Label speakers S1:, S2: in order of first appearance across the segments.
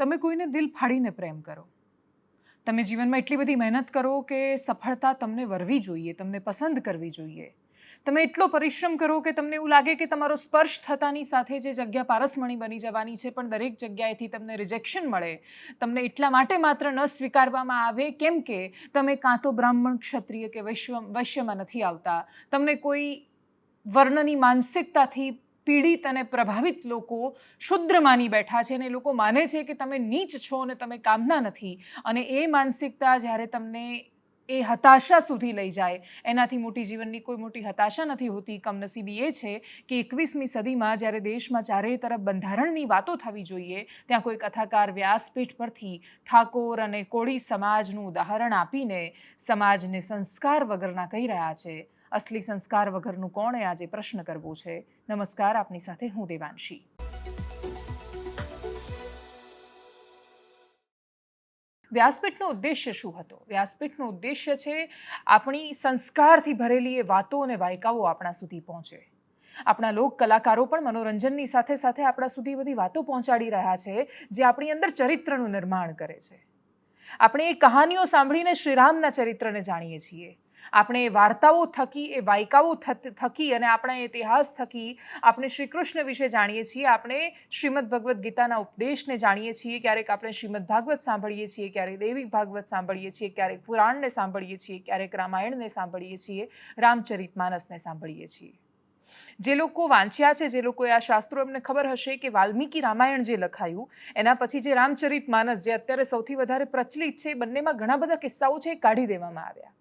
S1: તમે કોઈને દિલ ફાડીને પ્રેમ કરો. તમે જીવનમાં એટલી બધી મહેનત કરો કે સફળતા તમને વરવી જોઈએ, તમને પસંદ કરવી જોઈએ. તમે એટલો પરિશ્રમ કરો કે તમને એવું લાગે કે તમારો સ્પર્શ થતાની સાથે જે જગ્યા પારસમણી બની જવાની છે, પણ દરેક જગ્યાએથી તમને રિજેક્શન મળે, તમને એટલા માટે માત્ર ન સ્વીકારવામાં આવે કેમ કે તમે કાં તો બ્રાહ્મણ ક્ષત્રિય કે વૈશ્વ, વૈશ્યમાં નથી આવતા. તમને કોઈ વર્ણની માનસિકતાથી પીડિત અને પ્રભાવિત લોકો શુદ્ર માની બેઠા છે અને એ લોકો માને છે કે તમે નીચ છો અને તમે કામના નથી. અને એ માનસિકતા જ્યારે તમને એ હતાશા સુધી લઈ જાય, એનાથી મોટી જીવનની કોઈ મોટી હતાશા નથી હોતી. કમનસીબી એ છે કે એકવીસમી સદીમાં જ્યારે દેશમાં ચારેય તરફ બંધારણની વાતો થવી જોઈએ, ત્યાં કોઈ કથાકાર વ્યાસપીઠ પરથી ઠાકોર અને કોળી સમાજનું ઉદાહરણ આપીને સમાજને સંસ્કાર વગરના કહી રહ્યા છે. અસલી સંસ્કાર વગરનું કોણે આજે પ્રશ્ન કરવો છે? નમસ્કાર, આપની સાથે હું દેવાંશી. વ્યાસપીઠનો ઉદ્દેશ્ય શું હતો? વ્યાસપીઠનો ઉદ્દેશ્ય છે આપણી સંસ્કારથી ભરેલી એ વાતો અને વાયકાઓ આપણા સુધી પહોંચે. આપણા લોક કલાકારો પણ મનોરંજનની સાથે સાથે આપણા સુધી બધી વાતો પહોંચાડી રહ્યા છે, જે આપણી અંદર ચરિત્રનું નિર્માણ કરે છે. આપણે એ કહાનીઓ સાંભળીને શ્રીરામના ચરિત્રને જાણીએ છીએ. આપણે વાર્તાઓ થકી, એ વાયકાઓ થકી અને આપણા ઇતિહાસ થકી આપણે શ્રી કૃષ્ણ વિશે જાણીએ છીએ. આપણે શ્રીમદ ભગવદ્ ગીતાના ઉપદેશને જાણીએ છીએ. ક્યારેક આપણે શ્રીમદ ભાગવત સાંભળીએ છીએ, ક્યારેક દૈવિક ભાગવત સાંભળીએ છીએ, ક્યારેક પુરાણને સાંભળીએ છીએ, ક્યારેક રામાયણને સાંભળીએ છીએ, રામચરિત માનસને સાંભળીએ છીએ. જે લોકો વાંચ્યા છે, જે લોકોએ આ શાસ્ત્રો એમને ખબર હશે કે વાલ્મીકી રામાયણ જે લખાયું, એના પછી જે રામચરિત માનસ જે અત્યારે સૌથી વધારે પ્રચલિત છે બંનેમાં ઘણા બધા કિસ્સાઓ છે, એ કાઢી દેવામાં આવ્યા.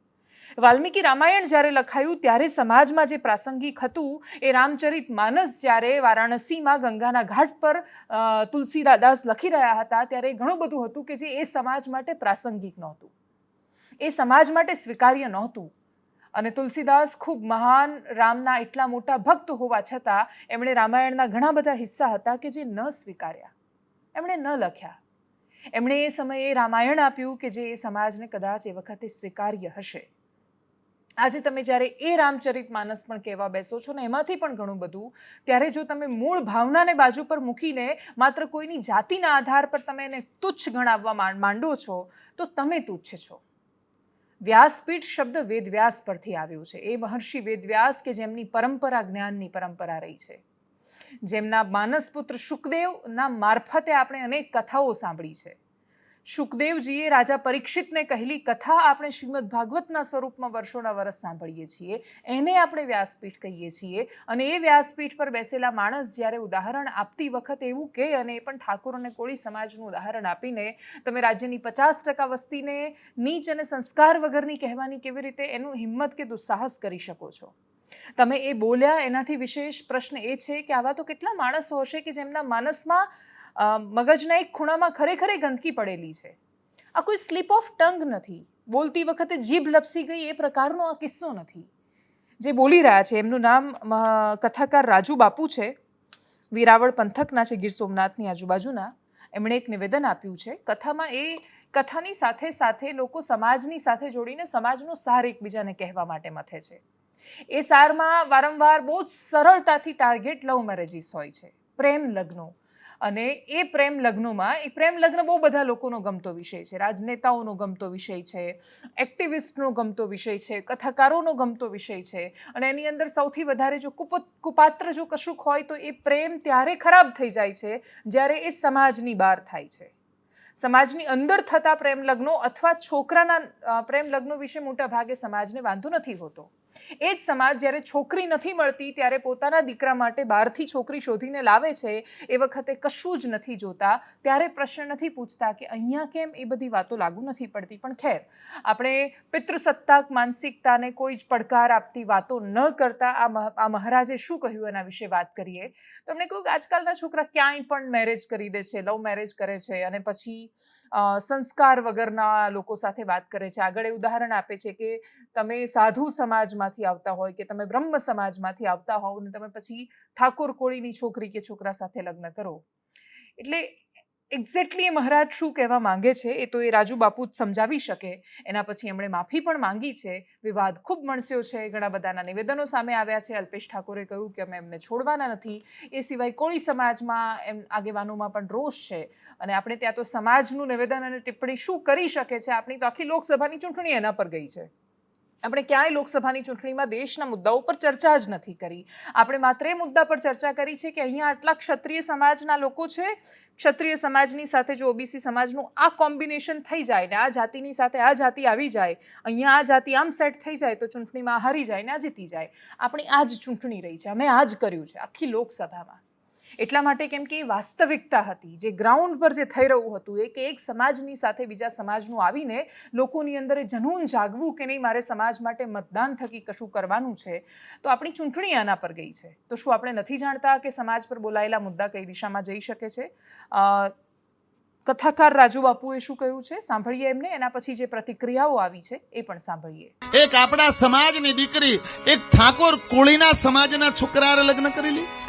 S1: વાલ્મીકી રામાયણ જ્યારે લખાયું, ત્યારે સમાજમાં જે પ્રાસંગિક હતું, એ રામચરિત માનસ જ્યારે વારાણસીમાં ગંગાના ઘાટ પર તુલસીદાસ લખી રહ્યા હતા, ત્યારે ઘણું બધું હતું કે જે એ સમાજ માટે પ્રાસંગિક નહોતું. એ સમાજ માટે સ્વીકાર્ય નહોતું. અને તુલસીદાસ ખૂબ મહાન રામના એટલા મોટા ભક્ત હોવા છતાં, એમણે રામાયણના ઘણા બધા હિસ્સા હતા કે જે ન સ્વીકાર્યા. એમણે ન લખ્યા. એમણે એ સમયે રામાયણ આપ્યું કે જે એ સમાજને કદાચ એ વખતે સ્વીકાર્ય હશે. આજે તમે જ્યારે એ રામચરિત માનસ પણ કહેવા બેસો છો ને, એમાંથી પણ ઘણું બધું. ત્યારે જો તમે મૂળ ભાવનાને બાજુ પર મૂકીને માત્ર કોઈની જાતિના આધાર પર તમે એને તુચ્છ ગણાવવા માંડો છો, તો તમે તુચ્છ છો. વ્યાસપીઠ શબ્દ વેદવ્યાસ પરથી આવ્યો છે. એ મહર્ષિ વેદવ્યાસ કે જેમની પરંપરા જ્ઞાનની પરંપરા રહી છે. જેમના માનસપુત્ર શુકદેવના મારફતે આપણે અનેક કથાઓ સાંભળી છે. શુકદેવજીએ રાજા પરીક્ષિતને કહેલી કથા આપણે શ્રીમદ ભાગવતના સ્વરૂપમાં વર્ષોના વર્ષ સાંભળીએ છીએ. એને આપણે વ્યાસપીઠ કહીએ છીએ અને એ વ્યાસપીઠ પર બેસેલા માણસ જ્યારે ઉદાહરણ આપતી વખત એવું કહે અને એ પણ ઠાકોર અને કોળી સમાજનું ઉદાહરણ આપીને, તમે રાજ્યની પચાસ ટકા વસ્તીને નીચ અને સંસ્કાર વગરની કહેવાની કેવી રીતે એનું હિંમત કે દુસ્સાહસ કરી શકો છો? તમે એ બોલ્યા એનાથી વિશેષ પ્રશ્ન એ છે કે આવા તો કેટલા માણસો હશે કે જેમના માનસમાં મગજના એક ખૂણામાં ખરેખર ગંદકી પડેલી છે. આ કોઈ સ્લીપ ઓફ ટંગ નથી. બોલતી વખતે જીભ લપસી ગઈ એ પ્રકારનો આ કિસ્સો નથી. જે બોલી રહ્યા છે, એમનું નામ કથાકાર રાજુ બાપુ છે. વેરાવળ પંથકના છે, ગીર સોમનાથની આજુબાજુના. એમણે એક નિવેદન આપ્યું છે, કથામાં એ કથાની સાથે સાથે લોકો સમાજની સાથે જોડીને સમાજનો સાર એકબીજાને કહેવા માટે મથે છે. એ સારમાં વારંવાર બહુ જ સરળતાથી ટાર્ગેટ લવ મેરેજીસ હોય છે. પ્રેમ લગ્નો અને એ પ્રેમ લગ્નોમાં, એ પ્રેમ લગ્ન બહુ બધા લોકોનો ગમતો વિષય છે. રાજનેતાઓનો ગમતો વિષય છે, એક્ટિવિસ્ટનો ગમતો વિષય છે, કથાકારોનો ગમતો વિષય છે. અને એની અંદર સૌથી વધારે જો કુપ, કુપાત્ર જો કશુંક હોય તો એ પ્રેમ ત્યારે ખરાબ થઈ જાય છે જ્યારે એ સમાજની બહાર થાય છે. સમાજની અંદર થતા પ્રેમ લગ્નો અથવા છોકરાના પ્રેમ લગ્નો વિશે મોટા ભાગે સમાજને વાંધો નથી હોતો. એ જ સમાજ જ્યારે છોકરી નથી મળતી ત્યારે પોતાના દીકરા માટે બહારથી છોકરી શોધીને લાવે છે, એ વખતે કશું જ નથી જોતા. ત્યારે પ્રશ્ન નથી પૂછતા કે અહીંયા કેમ એ બધી વાતો લાગુ નથી પડતી. પણ ખેર, આપણે પિતૃસત્તાક માનસિકતાને કોઈ જ પડકાર આપતી વાતો ન કરતા આ મહ- આ મહારાજે શું કહ્યું એના વિશે વાત કરીએ? તો એમણે કહ્યું કે આજકાલના છોકરા ક્યાંય પણ મેરેજ કરી દે છે, લવ મેરેજ કરે છે અને પછી સંસ્કાર વગરના લોકો સાથે વાત કરે છે. આગળ એ ઉદાહરણ આપે છે કે તમે સાધુ સમાજમાંથી આવતા હોય કે તમે બ્રહ્મ સમાજમાંથી આવતા હોવ ને તમે પછી ઠાકોર કોળીની છોકરી કે છોકરા સાથે લગ્ન કરો. એટલે એક્ઝેક્ટલી એ મહારાજ શું કહેવા માંગે છે એ તો એ રાજુ બાપુ જ સમજાવી શકે. એના પછી એમણે માફી પણ માંગી છે. વિવાદ ખૂબ મણસ્યો છે. ઘણા બધાના નિવેદનો સામે આવ્યા છે. અલ્પેશ ઠાકોરે કહ્યું કે અમે એમને છોડવાના નથી. એ સિવાય કોળી સમાજમાં એમ આગેવાનોમાં પણ રોષ છે. અને આપણે ત્યાં તો સમાજનું નિવેદન અને ટિપ્પણી શું કરી શકે છે? આપણી તો આખી લોકસભાની ચૂંટણી એના પર ગઈ છે. આપણે ક્યાંય લોકસભાની ચૂંટણીમાં દેશના મુદ્દાઓ પર ચર્ચા જ નથી કરી. આપણે માત્ર એ મુદ્દા પર ચર્ચા કરી છે કે અહીંયા આટલા ક્ષત્રિય સમાજના લોકો છે. ક્ષત્રિય સમાજની સાથે જો ઓબીસી સમાજનું આ કોમ્બિનેશન થઈ જાય ને આ જાતિની સાથે આ જાતિ આવી જાય, અહીંયા આ જાતિ આમ સેટ થઈ જાય તો ચૂંટણીમાં હારી જાય ને આ જીતી જાય. આપણી આ જ ચૂંટણી રહી છે. અમે આ જ કર્યું છે આખી લોકસભામાં. એટલા માટે કેમ કે એ વાસ્તવિકતા હતી. જે ગ્રાઉન્ડ પર જે થઈ રહ્યું હતું, એ કે એક સમાજની સાથે બીજા સમાજનું આવીને લોકોની અંદર એ જનૂન જાગવું કે નહીં, મારે સમાજ માટે મતદાન થકી કશું કરવાનું છે, તો આપણી ચૂંટણી આના પર ગઈ છે. તો શું આપણે નથી જાણતા કે સમાજ પર બોલાયેલા મુદ્દા કઈ દિશામાં જઈ શકે છે? કથાકાર રાજુ બાપુએ શું કહ્યું છે? સાંભળીએ એમને, એના પછી જે પ્રતિક્રિયાઓ આવી છે, એ પણ સાંભળીએ.
S2: એક આપણા સમાજની દીકરી એક ઠાકોર કોળીના સમાજના છોકરાએ લગ્ન કરી લી?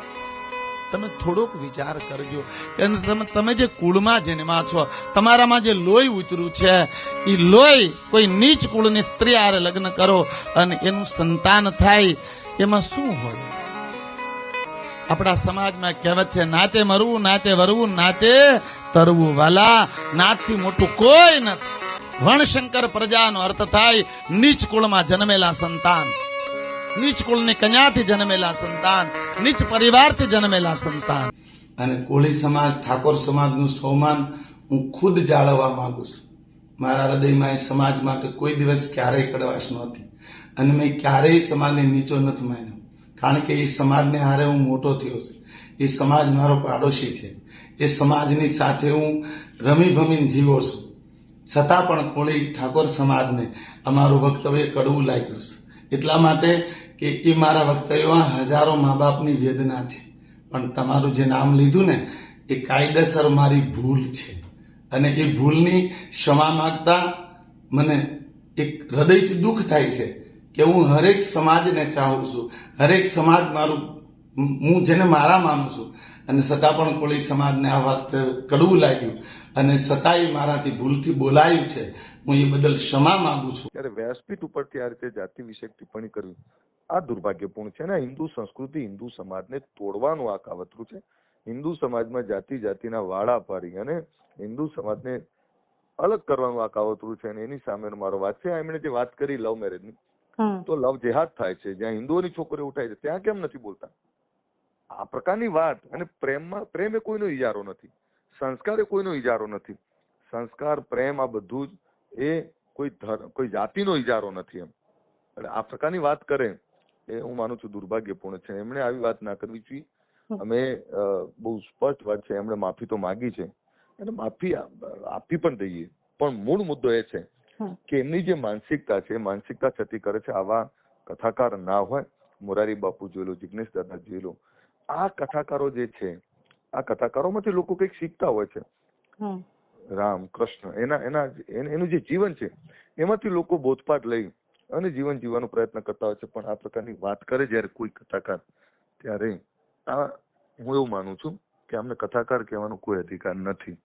S2: તમે થોડોક વિચાર કરજો. કે તમે તમે જે કુળમાં જન્મા છો, તમારામાં જે લોહી ઉતર્યું છે એ લોહી કોઈ નીચ કુળની સ્ત્રી આરે લગ્ન કરો અને એનું સંતાન થાય. એમાં શું હોય? આપણા સમાજમાં કહેવત છે, નાતે મરવું, નાતે વરવું, નાતે તરવું વાલા. નાતથી મોટું કોઈ નથી. વણશંકર પ્રજાનો અર્થ થાય, નીચ કુળમાં જન્મેલા સંતાન. નીચ કુળની કન્યાથી જન્મેલા સંતાન નીચ પરિવારથી જન્મેલા સંતાન
S3: અને કોળી સમાજ, ઠાકોર સમાજનું સૌમાન હું ખુદ જાળવવા માંગુ છું. મારા હૃદયમાં એ સમાજ માટે કોઈ દિવસ ક્યારેય કડવાશ નહોતી. અને મેં ક્યારેય સમાજને નીચો નથી માન્યો. કારણ કે એ સમાજને હારે હું મોટો થયો છું. એ સમાજ મારો પાડોશી છે. એ સમાજની સાથે હું રમી ભમીને જીવો છું. છતાં પણ કોળી ઠાકોર સમાજને અમારું વક્તવ્ય કડવું લાગ્યું છે. એટલા માટે કે એ મારા વક્તવ્યમાં હજારો મા બાપની વેદના છે. પણ તમારું જે નામ લીધું ને, એ કાયદેસર મારી ભૂલ છે. અને એ ભૂલની ક્ષમા માગતા મને એક હૃદયથી દુઃખ થાય છે કે હું હરેક સમાજને ચાહું છું. હરેક સમાજ મારું, હું જેને મારા માનું છું અને છતાં પણ કોળી સમાજને આ વાત કડવું લાગ્યું. અને છતાંય મારાથી ભૂલથી બોલાયું છે. હું એ બદલ ક્ષમા માંગુ છું.
S4: ત્યારે વ્યાસપીઠ ઉપરથી આ રીતે જાતિ વિશે ટિપ્પણી કરવી આ દુર્ભાગ્યપૂર્ણ છે ને હિન્દુ સંસ્કૃતિ હિન્દુ સમાજને તોડવાનું આ કાવતરું છે. હિન્દુ સમાજમાં જાતિ જાતિના વાળા પાડી અને હિન્દુ સમાજને અલગ કરવાનું આ કાવતરું છે અને એની સામેનો મારો વાત છે. એમણે જે વાત કરી લવ મેરેજની તો લવ જેહાદ થાય છે. જ્યાં હિન્દુઓની છોકરીઓ ઉઠાય છે ત્યાં કેમ નથી બોલતા? આ પ્રકારની વાત અને પ્રેમમાં પ્રેમ એ કોઈનો ઈજારો નથી. સંસ્કાર એ કોઈનો ઈજારો નથી. સંસ્કાર પ્રેમ આ બધું જ એ કોઈ ધર્મ કોઈ જાતિનો ઈજારો નથી એમ. એટલે આ પ્રકારની વાત કરે એ હું માનું છું દુર્ભાગ્યપૂર્ણ છે. એમણે આવી વાત ના કરવી જોઈએ. અમે બહુ સ્પષ્ટ વાત છે. એમણે માફી તો માગી છે. અને માફી આપી પણ દઈએ. પણ મૂળ મુદ્દો એ છે કે એમની જે માનસિકતા છે માનસિકતા છતી કરે છે આવા કથાકાર ના હોય. મોરારી બાપુ જોઈ લો જિગ્નેશ દાદા જોઈ લો આ કથાકારો જે છે આ કથાકારોમાંથી લોકો કંઈક શીખતા હોય છે. રામ કૃષ્ણ એના એના એનું જે જીવન છે એમાંથી લોકો બોધપાઠ લઈ અને જીવન જીવવાનો પ્રયત્ન કરતા હોય છે. પણ આ પ્રકારની વાત કરે જ્યારે કોઈ કથાકાર ત્યારે આ હું એવું માનું છું કે આમને કથાકાર કહેવાનો કોઈ અધિકાર નથી.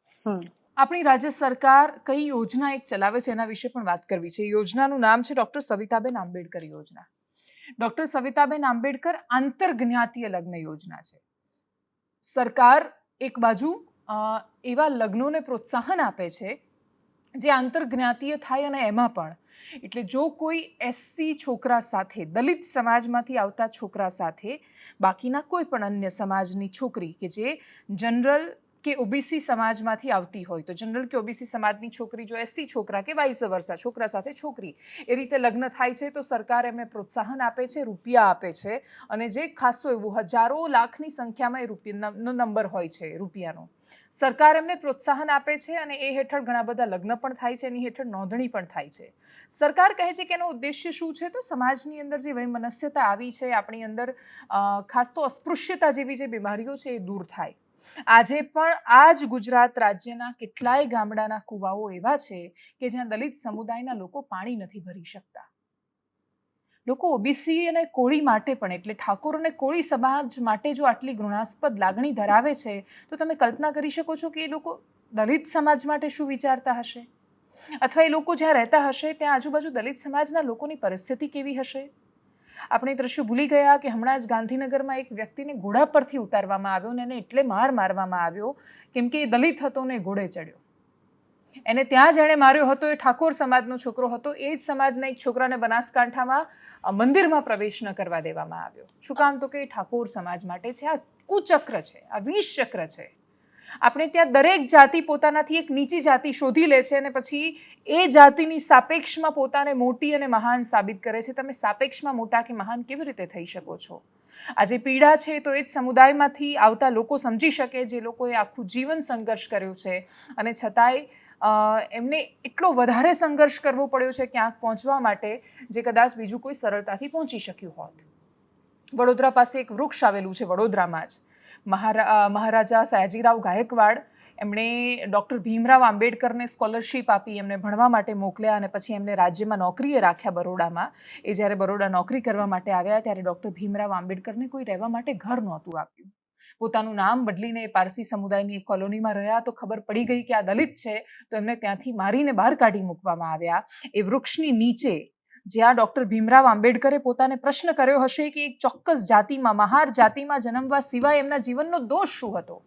S1: આપણી રાજ્ય સરકાર કઈ યોજના એક ચલાવે છે એના વિશે પણ વાત કરવી છે. યોજનાનું નામ છે ડોક્ટર સવિતાબેન આંબેડકર યોજના. ડોક્ટર સવિતાબેન આંબેડકર આંતરજ્ઞાતીય લગ્ન યોજના છે. સરકાર એક બાજુ એવા લગ્નોને પ્રોત્સાહન આપે છે, જે આંતરજ્ઞાતીય થાય અને એમાં પણ. એટલે જો કોઈ એસસી છોકરા સાથે, દલિત સમાજમાંથી આવતા છોકરા સાથે, બાકીના કોઈ પણ અન્ય સમાજની છોકરી કે જે જનરલ કે ઓબીસી સમાજમાંથી આવતી હોય. તો જનરલ કે ઓબીસી સમાજની છોકરી જો એસસી છોકરા કે વાઇસ વર્ષા છોકરા સાથે છોકરી, એ રીતે લગ્ન થાય છે, તો સરકાર એમને પ્રોત્સાહન આપે છે, રૂપિયા આપે છે. અને જે ખાસો એવું હજારો લાખની સંખ્યામાં એ રૂપિયાનો નંબર હોય છે રૂપિયાનો. સરકાર એમને પ્રોત્સાહન આપે છે અને એ હેઠળ ઘણા બધા લગ્ન પણ થાય છે એની હેઠળ નોંધણી પણ થાય છે. સરકાર કહે છે કે એનો ઉદ્દેશ્ય શું છે? તો સમાજની અંદર જે વૈમનસ્યતા આવી છે, આપણી અંદર ખાસ તો અસ્પૃશ્યતા જેવી જે બીમારીઓ છે એ દૂર થાય. આજે પણ આ જ ગુજરાત રાજ્યના કેટલાય ગામડાના કુવાઓ એવા છે કે જ્યાં દલિત સમુદાયના લોકો પાણી નથી ભરી શકતા. લોકો ઓબીસી અને કોળી માટે પણ, એટલે ઠાકોર અને કોળી સમાજ માટે જો આટલી ઘૃણાસ્પદ લાગણી ધરાવે છે, તો તમે કલ્પના કરી શકો છો કે એ લોકો દલિત સમાજ માટે શું વિચારતા હશે? અથવા એ લોકો જ્યાં રહેતા હશે, ત્યાં આજુબાજુ દલિત સમાજના લોકોની પરિસ્થિતિ કેવી હશે? આપણે દ્રશ્ય ભૂલી ગયા કે હમણાં જ ગાંધીનગરમાં એક વ્યક્તિને ઘોડા પરથી ઉતારવામાં આવ્યો અને એને એટલે માર મારવામાં આવ્યો, કેમ કે એ દલિત હતો ને ઘોડે ચડ્યો. એને ત્યાં જેણે માર્યો હતો, એ ઠાકોર સમાજનો છોકરો હતો, એ જ સમાજના એક છોકરાને બનાસકાંઠામાં મંદિરમાં પ્રવેશ ન કરવા દેવામાં આવ્યો. શું કામ? તો કે એ ઠાકોર સમાજ માટે છે. આ કુચક્ર છે, આ વિષચક્ર છે. આપણે ત્યાં દરેક જાતિ પોતાનાથી એક નીચી જાતિ શોધી લે છે અને પછી એ જાતિની સાપેક્ષમાં પોતાને મોટી અને મહાન સાબિત કરે છે. તમે સાપેક્ષમાં મોટા કે મહાન કેવી રીતે થઈ શકો છો? આજે પીડા છે તો એ જ સમુદાયમાંથી આવતા લોકો સમજી શકે જે લોકોએ આખું જીવન સંઘર્ષ કર્યો છે. અને છતાંય એમને એટલો વધારે સંઘર્ષ કરવો પડ્યો છે ક્યાંક પહોંચવા માટે જે કદાચ બીજું કોઈ સરળતાથી પહોંચી શક્યું હોત. વડોદરા પાસે એક વૃક્ષ આવેલું છે વડોદરામાં જ. મહારાજા સયાજીરાવ ગાયકવાડ, એમણે ડૉક્ટર ભીમરાવ આંબેડકરને સ્કોલરશિપ આપી, એમને ભણવા માટે મોકલ્યા અને પછી એમને રાજ્યમાં નોકરીએ રાખ્યા બરોડામાં. એ જ્યારે બરોડા નોકરી કરવા માટે આવ્યા ત્યારે ડૉક્ટર ભીમરાવ આંબેડકરને કોઈ રહેવા માટે ઘર નહોતું આપ્યું. પોતાનું નામ બદલીને એ પારસી સમુદાયની એક કોલોનીમાં રહ્યા તો ખબર પડી ગઈ કે આ દલિત છે, તો એમને ત્યાંથી મારીને બહાર કાઢી મૂકવામાં આવ્યા. એ વૃક્ષની નીચે જ્યાં ડૉક્ટર ભીમરાવ આંબેડકરે પોતાને પ્રશ્ન કર્યો હશે કે એક ચોક્કસ જાતિમાં, મહાર જાતિમાં જન્મવા સિવાય એમના જીવનનો દોષ શું હતો?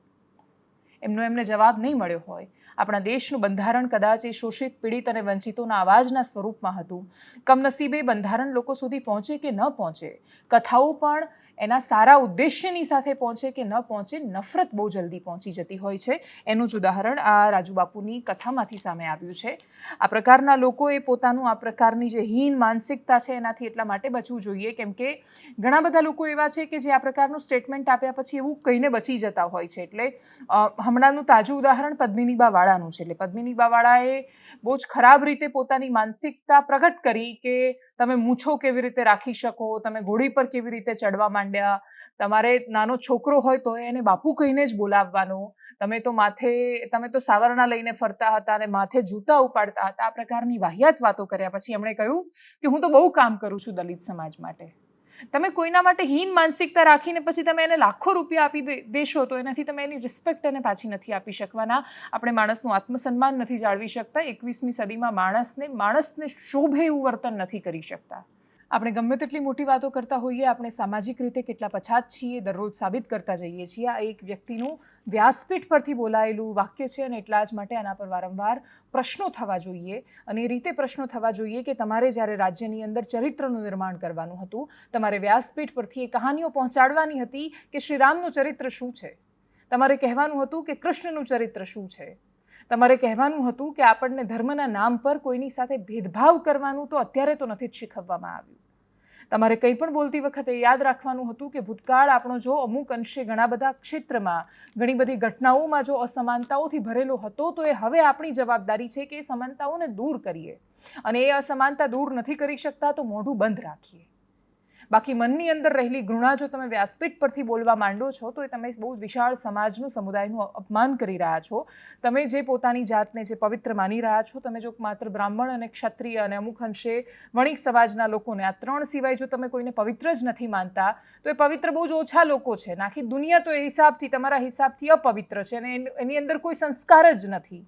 S1: એમનો એમને જવાબ નહીં મળ્યો હોય. આપણા દેશનું બંધારણ કદાચ એ શોષિત, પીડિત અને વંચિતોના અવાજના સ્વરૂપમાં હતું. કમનસીબે બંધારણ લોકો સુધી પહોંચે કે ન પહોંચે? કથાઓ પણ એના સારા ઉદ્દેશ્યની સાથે પહોંચે કે ન પહોંચે, નફરત બહુ જલ્દી પહોંચી જતી હોય છે. એનું જ ઉદાહરણ આ રાજુબાપુની કથામાંથી સામે આવ્યું છે. આ પ્રકારના લોકોએ પોતાનું, આ પ્રકારની જે હીન માનસિકતા છે એનાથી એટલા માટે બચવું જોઈએ. કેમ કે ઘણા બધા લોકો એવા છે કે જે આ પ્રકારનું સ્ટેટમેન્ટ આપ્યા પછી એવું કહીને બચી જતા હોય છે. એટલે હમણાંનું તાજું ઉદાહરણ પદ્મિનીબા વાળાનું છે. એટલે પદ્મિની બાવાળાએ બહુ જ ખરાબ રીતે પોતાની માનસિકતા પ્રગટ કરી કે તમે મૂછો કેવી રીતે રાખી શકો, તમે ઘોડી પર કેવી રીતે ચડવા માંડ્યા, તમારે નાનો છોકરો હોય તો એને બાપુ કહીને જ બોલાવવાનો, તમે તો માથે, તમે તો સાવરણા લઈને ફરતા હતા અને માથે જૂતા ઉપાડતા હતા. આ પ્રકારની વાહિયાત વાતો કર્યા. પછી એમણે કહ્યું કે હું તો બહુ કામ કરું છું દલિત સમાજ માટે. તમે કોઈના માટે હીન માનસિકતા રાખીને પછી તમે એને લાખો રૂપિયા આપી દેશો, તો એનાથી તમે એની રિસ્પેક્ટ એને પાછી નથી આપી શકવાના. આપણે માણસનું આત્મસન્માન નથી જાળવી શકતા. એકવીસમી સદીમાં માણસને માણસને શોભે એવું વર્તન નથી કરી શકતા. આપણે ગમે તેટલી મોટી વાતો કરતા હોઈએ, આપણે સામાજિક રીતે કેટલા પછાત છીએ, દરરોજ સાબિત કરતા જઈએ છીએ. આ એક વ્યક્તિનું વ્યાસપીઠ પરથી બોલાયેલું વાક્ય છે અને એટલા જ માટે આના પર વારંવાર પ્રશ્નો થવા જોઈએ. અને એ રીતે પ્રશ્નો થવા જોઈએ કે તમારે જ્યારે રાજ્યની અંદર ચરિત્રનું નિર્માણ કરવાનું હતું, તમારે વ્યાસપીઠ પરથી એ કહાનીઓ પહોંચાડવાની હતી કે શ્રીરામનું ચરિત્ર શું છે? તમારે કહેવાનું હતું કે કૃષ્ણનું ચરિત્ર શું છે? તમારે કહેવાનું હતું કે આપણને ધર્મના નામ પર કોઈની સાથે ભેદભાવ કરવાનું તો અત્યારે તો નથી જ શીખવવામાં આવ્યું. તમારે કંઈ પણ બોલતી વખતે યાદ રાખવાનું હતું કે ભૂતકાળ આપણો જો અમુક અંશે ઘણા બધા ક્ષેત્રમાં, ઘણી બધી ઘટનાઓમાં જો અસમાનતાઓથી ભરેલો હતો, તો એ હવે આપણી જવાબદારી છે કે એ સમાનતાઓને દૂર કરીએ. અને એ અસમાનતા દૂર નથી કરી શકતા તો મોઢું બંધ રાખીએ. બાકી મનની અંદર રહેલી ઘૃણા જો તમે વ્યાસપીઠ પરથી બોલવા માંડો છો, તો એ તમે બહુ વિશાળ સમાજનું, સમુદાયનું અપમાન કરી રહ્યા છો. તમે જે પોતાની જાતને જે પવિત્ર માની રહ્યા છો, તમે જો માત્ર બ્રાહ્મણ અને ક્ષત્રિય અને અમુક અંશે વણિક સમાજના લોકોને, આ ત્રણ સિવાય જો તમે કોઈને પવિત્ર જ નથી માનતા, તો એ પવિત્ર બહુ જ ઓછા લોકો છે. નાખી દુનિયા તો એ હિસાબથી, તમારા હિસાબથી અપવિત્ર છે અને એન- અંદર કોઈ સંસ્કાર જ નથી.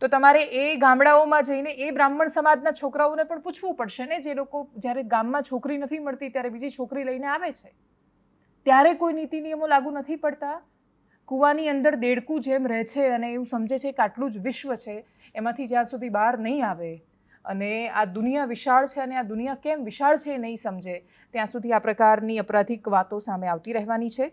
S1: તો તમારે એ ગામડાઓમાં જઈને એ બ્રાહ્મણ સમાજના છોકરાઓને પણ પૂછવું પડશે ને? જે લોકો જ્યારે ગામમાં છોકરી નથી મળતી, ત્યારે બીજી છોકરી લઈને આવે છે. ત્યારે કોઈ નીતિ નિયમો લાગુ નથી પડતા? કૂવાની અંદર દેડકું જેમ રહે છે અને એવું સમજે છે કે આટલું જ વિશ્વ છે, એમાંથી જ્યાં સુધી બહાર નહીં આવે. અને આ દુનિયા વિશાળ છે અને આ દુનિયા કેમ વિશાળ છે એ નહીં સમજે. ત્યાં સુધી આ પ્રકારની અપરાધિક વાતો સામે આવતી રહેવાની છે.